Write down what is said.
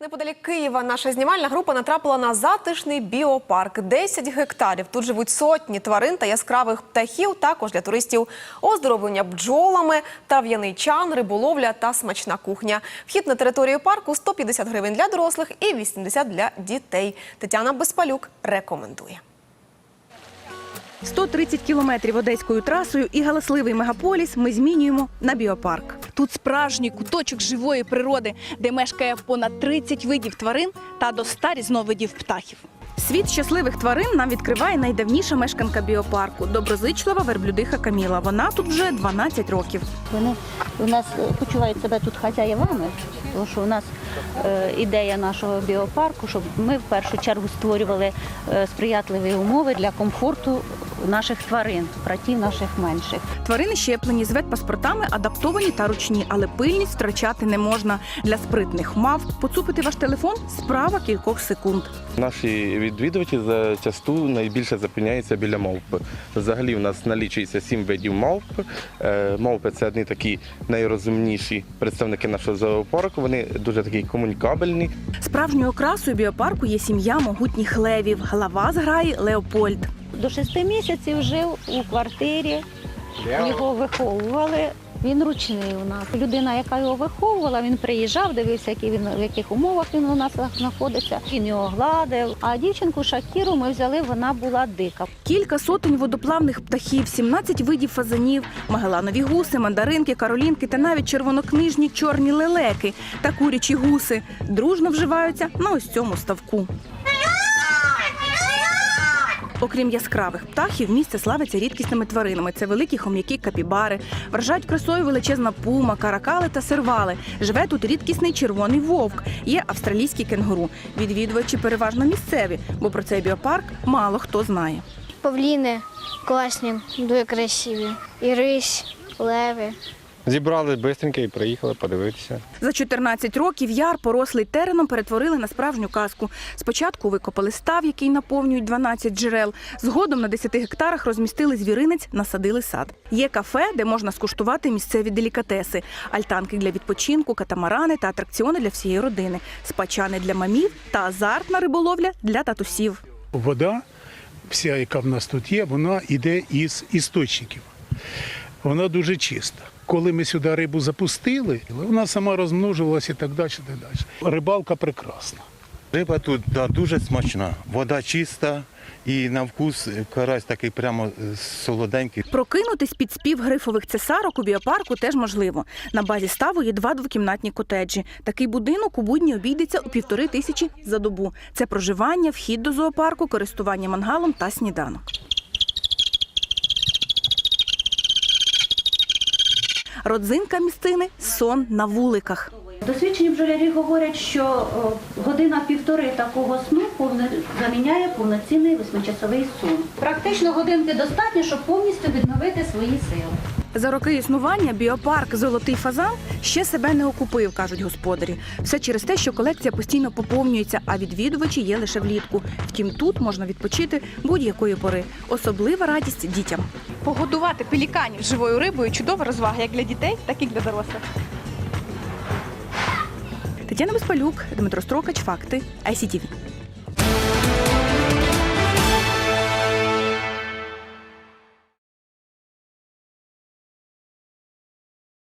Неподалік Києва наша знімальна група натрапила на затишний біопарк. 10 гектарів. Тут живуть сотні тварин та яскравих птахів. Також для туристів оздоровлення бджолами, трав'яний чан, риболовля та смачна кухня. Вхід на територію парку 150 гривень для дорослих і 80 для дітей. Тетяна Безпалюк рекомендує. 130 кілометрів одеською трасою і галасливий мегаполіс ми змінюємо на біопарк. Тут справжній куточок живої природи, де мешкає понад 30 видів тварин та до 100 різновидів птахів. Світ щасливих тварин нам відкриває найдавніша мешканка біопарку доброзичлива верблюдиха Каміла. Вона тут вже 12 років. Вони у нас е, почувають себе тут хазяєвами, тому що у нас е, ідея нашого біопарку, щоб ми в першу чергу створювали е, сприятливі умови для комфорту наших тварин, братів наших менших. Тварини щеплені з ветпаспортами, адаптовані та ручні, але пильність втрачати не можна. Для спритних мав поцупити ваш телефон справа кількох секунд. Наші відвідувачі зачасту найбільше зупиняються біля мавпи. Взагалі, у нас налічується сім видів мавп. Е, Мавпи це одні такі найрозумніші представники нашого зоопарку. Вони дуже такі комунікабельні. Справжньою окрасою біопарку є сім'я могутніх левів. Глава зграї Леопольд. До шести місяців жив у квартирі, його виховували. Він ручний у нас. Людина, яка його виховувала, він приїжджав, дивився, які він в яких умовах він у нас знаходиться. Він його гладив. А дівчинку Шакіру ми взяли, вона була дика. Кілька сотень водоплавних птахів, 17 видів фазанів, магеланові гуси, мандаринки, каролінки та навіть червонокнижні чорні лелеки та курячі гуси дружно вживаються на ось цьому ставку. Окрім яскравих птахів, місце славиться рідкісними тваринами. Це великі хом'яки капібари, вражають красою величезна пума, каракали та сервали. Живе тут рідкісний червоний вовк. Є австралійський кенгуру. Відвідувачі переважно місцеві, бо про цей біопарк мало хто знає. Павліни класні, дуже красиві. І рись, леви. Зібрали швидко і приїхали подивитися. За 14 років яр, порослий тереном, перетворили на справжню казку. Спочатку викопали став, який наповнюють 12 джерел. Згодом на 10 гектарах розмістили звіринець, насадили сад. Є кафе, де можна скуштувати місцеві делікатеси, альтанки для відпочинку, катамарани та атракціони для всієї родини, спачани для мамів та азартна риболовля для татусів. вода, вся, яка в нас тут є, вона йде із істочників. Вона дуже чиста. Коли ми сюди рибу запустили, вона сама розмножувалася і так далі. і так далі. Рибалка прекрасна. Риба тут да, дуже смачна, вода чиста і на вкус карась такий прямо е, солоденький. Прокинутись під спів грифових цесарок у біопарку теж можливо. На базі ставу є два двокімнатні котеджі. Такий будинок у будні обійдеться у півтори тисячі за добу. Це проживання, вхід до зоопарку, користування мангалом та сніданок. Родзинка місцини сон на вуликах. Досвідчені бджолярі говорять, що година-півтори такого сну заміняє повноцінний восьмичасовий сон. Практично годинки достатньо, щоб повністю відновити свої сили. За роки існування біопарк Золотий фазан ще себе не окупив, кажуть господарі. Все через те, що колекція постійно поповнюється, а відвідувачі є лише влітку. Втім, тут можна відпочити будь-якої пори. Особлива радість дітям. Погодувати пеліканів живою рибою чудова розвага як для дітей, так і для дорослих. Тетяна Безпалюк, Дмитро Строкач, факти ICTV.